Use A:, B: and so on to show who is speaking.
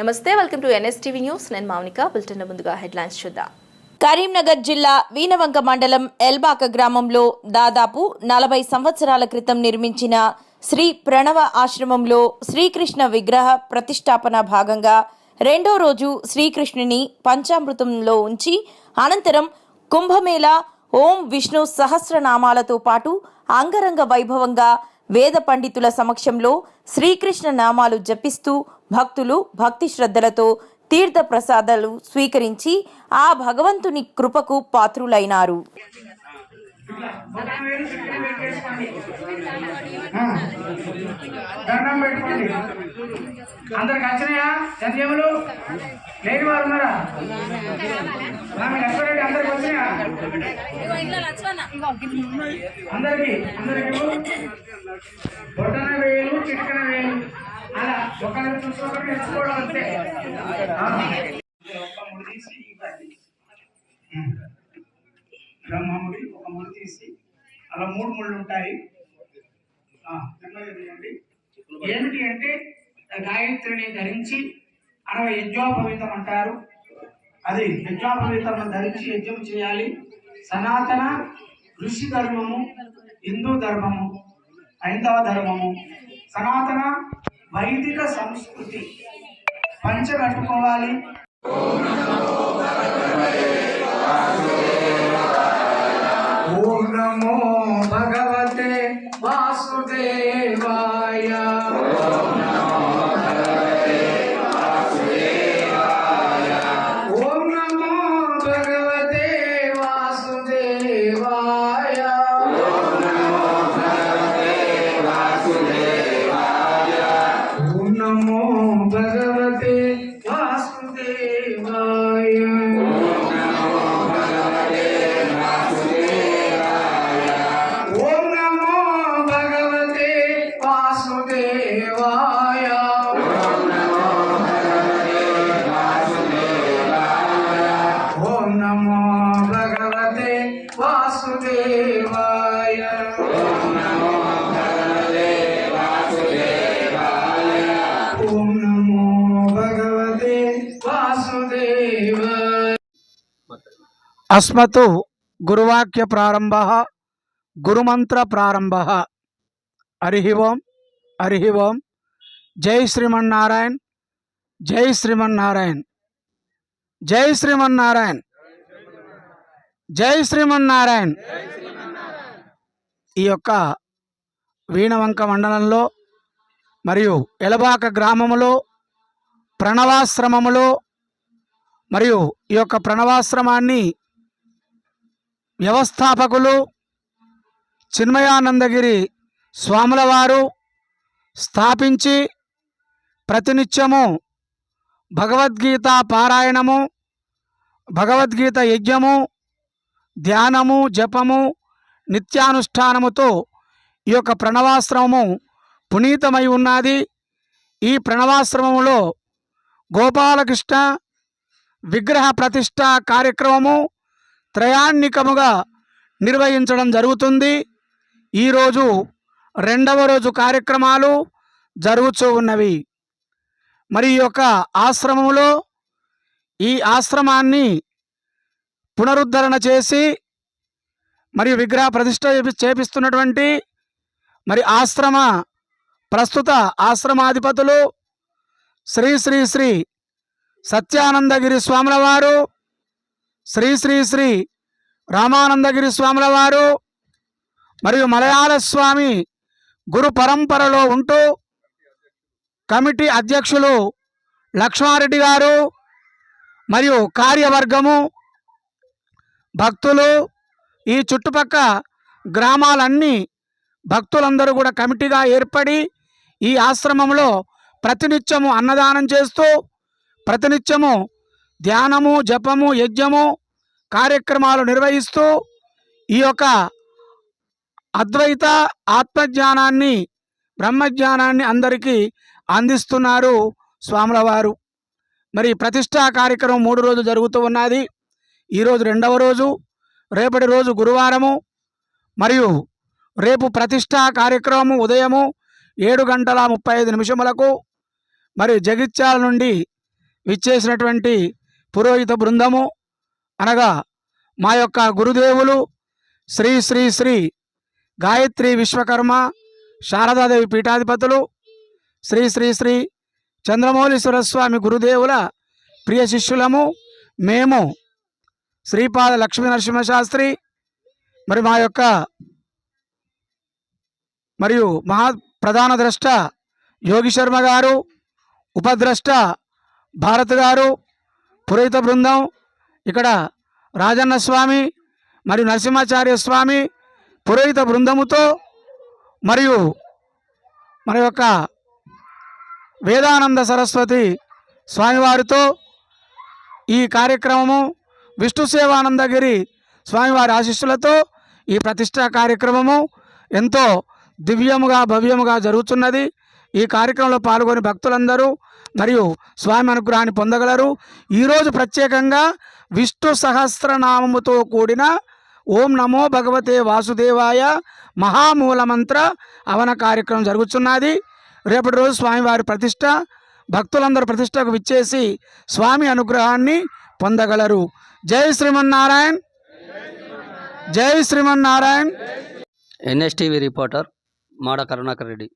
A: నమస్తే welcome to NSTV news. నేను Mounika. Bulletin ముందుగా హెడ్లైన్స్ చూద్దాం.
B: కరీంనగర్ జిల్లా వీనవంక మండలం ఎల్బాక గ్రామంలో దాదాపు నలభై సంవత్సరాల క్రితం నిర్మించిన శ్రీ ప్రణవ ఆశ్రమంలో శ్రీకృష్ణ విగ్రహ ప్రతిష్టాపన భాగంగా రెండో రోజు శ్రీకృష్ణుని పంచామృతంలో ఉంచి అనంతరం కుంభమేళ ఓం విష్ణు సహస్రనామాలతో పాటు అంగరంగ వైభవంగా వేద పండితుల సమక్షంలో శ్రీకృష్ణ నామాలు జపిస్తూ భక్తులు భక్తి శ్రద్ధలతో తీర్థ ప్రసాదాలు స్వీకరించి ఆ భగవంతుని కృపకు పాత్రులైనారు.
C: దండం పెట్టుకోండి. అందరికి వచ్చినాయా? సంజయములు లేని వారు ఉన్నారా? ఆమె అందరికి వచ్చినాయా? అందరికి అందరికి అంతే. బ్రహ్మముడి ఒక ముడి తీసి అలా మూడు ముళ్ళు ఉంటాయి. ఏమిటి అంటే గాయత్రిని ధరించి అరవై యజ్ఞోపవీతం అంటారు అది యజ్ఞోపవీతం ధరించి యజ్ఞం చేయాలి సనాతన ఋషి ధర్మము హిందూ ధర్మము హైందవ ధర్మము సనాతన వైదిక సంస్కృతి పంచ కట్టుకోవాలి ఓం నమో భగవతే వాసుదేవాయ. ఓం నమో భగవతే వాసుదేవాయ. ఓం అస్మతు గురువాక్య ప్రారంభ గురుమంత్ర ప్రారంభ. హరి ఓం హరి ఓం. జై శ్రీమన్నారాయణ్ జై శ్రీమన్నారాయణ్. జై శ్రీమన్నారాయణ్. జై శ్రీమన్నారాయణ్. ఈ యొక్క వీణవంక మండలంలో మరియు ఎలబాక గ్రామములో ప్రణవాశ్రమములో మరియు ఈ యొక్క ప్రణవాశ్రమాన్ని వ్యవస్థాపకులు చిన్మయానందగిరి స్వాముల వారు స్థాపించి ప్రతినిత్యము భగవద్గీత పారాయణము భగవద్గీత యజ్ఞము ధ్యానము జపము నిత్యానుష్ఠానముతో ఈ యొక్క ప్రణవాశ్రమము పునీతమై ఉన్నది. ఈ ప్రణవాశ్రమములో గోపాలకృష్ణ విగ్రహ ప్రతిష్ట కార్యక్రమము త్రయాన్నికముగా నిర్వహించడం జరుగుతుంది. ఈరోజు రెండవ రోజు కార్యక్రమాలు జరుగుతూ ఉన్నవి. మరి ఈ యొక్క ఆశ్రమంలో ఈ ఆశ్రమాన్ని పునరుద్ధరణ చేసి మరియు విగ్రహ ప్రతిష్ట చేపిస్తున్నటువంటి మరి ఆశ్రమ ప్రస్తుత ఆశ్రమాధిపతులు శ్రీ శ్రీ శ్రీ సత్యానందగిరి స్వాముల వారు శ్రీ శ్రీ శ్రీ రామానందగిరి స్వాముల వారు మరియు మలయాళ స్వామి గురు పరంపరలో ఉంటూ కమిటీ అధ్యక్షులు లక్ష్మారెడ్డి గారు మరియు కార్యవర్గము భక్తులు ఈ చుట్టుపక్క గ్రామాలన్నీ భక్తులందరూ కూడా కమిటీగా ఏర్పడి ఈ ఆశ్రమంలో ప్రతినిత్యము అన్నదానం చేస్తూ ప్రతినిత్యము ధ్యానము జపము యజ్ఞము కార్యక్రమాలు నిర్వహిస్తూ ఈ యొక్క అద్వైత ఆత్మజ్ఞానాన్ని బ్రహ్మజ్ఞానాన్ని అందరికీ అందిస్తున్నారు స్వాముల వారు మరి ప్రతిష్టా కార్యక్రమం మూడు రోజులు జరుగుతూ ఉన్నది. ఈరోజు రెండవ రోజు రేపటి రోజు గురువారము. మరియు రేపు ప్రతిష్టా కార్యక్రమము ఉదయము ఏడు గంటల ముప్పై ఐదు నిమిషములకు మరి జగిత్యాల నుండి విచ్చేసినటువంటి పురోహిత బృందము అనగా మా యొక్క గురుదేవులు శ్రీ శ్రీ శ్రీ గాయత్రి విశ్వకర్మ శారదాదేవి పీఠాధిపతులు శ్రీ శ్రీ శ్రీ చంద్రమౌళీశ్వర స్వామి గురుదేవుల ప్రియ శిష్యులము మేము శ్రీపాద లక్ష్మీ నరసింహశాస్త్రి మరి మా యొక్క మరియు మహా ప్రధాన ద్రష్ట యోగి శర్మ గారు ఉపద్రష్ట భారత్ గారు పురోహిత బృందం ఇక్కడ రాజన్న స్వామి మరియు నరసింహాచార్య స్వామి పురోహిత బృందముతో మరియు మన యొక్క వేదానంద సరస్వతి స్వామివారితో ఈ కార్యక్రమము విష్ణు సేవానందగిరి స్వామివారి ఆశీస్సులతో ఈ ప్రతిష్టా కార్యక్రమము ఎంతో దివ్యముగా భవ్యముగా జరుగుతున్నది. ఈ కార్యక్రమంలో పాల్గొని భక్తులందరూ మరియు స్వామి అనుగ్రహాన్ని పొందగలరు. ఈరోజు ప్రత్యేకంగా విష్ణు సహస్రనామముతో కూడిన ఓం నమో భగవతే వాసుదేవాయ మహామూల మంత్ర అవన కార్యక్రమం జరుగుతున్నది రేపటి రోజు స్వామివారి ప్రతిష్ట భక్తులందరూ ప్రతిష్టకు విచ్చేసి స్వామి అనుగ్రహాన్ని పొందగలరు. జై శ్రీమన్నారాయణ. జై Srimannarayana.
D: NSTV reporter Mada Karunakar Reddy.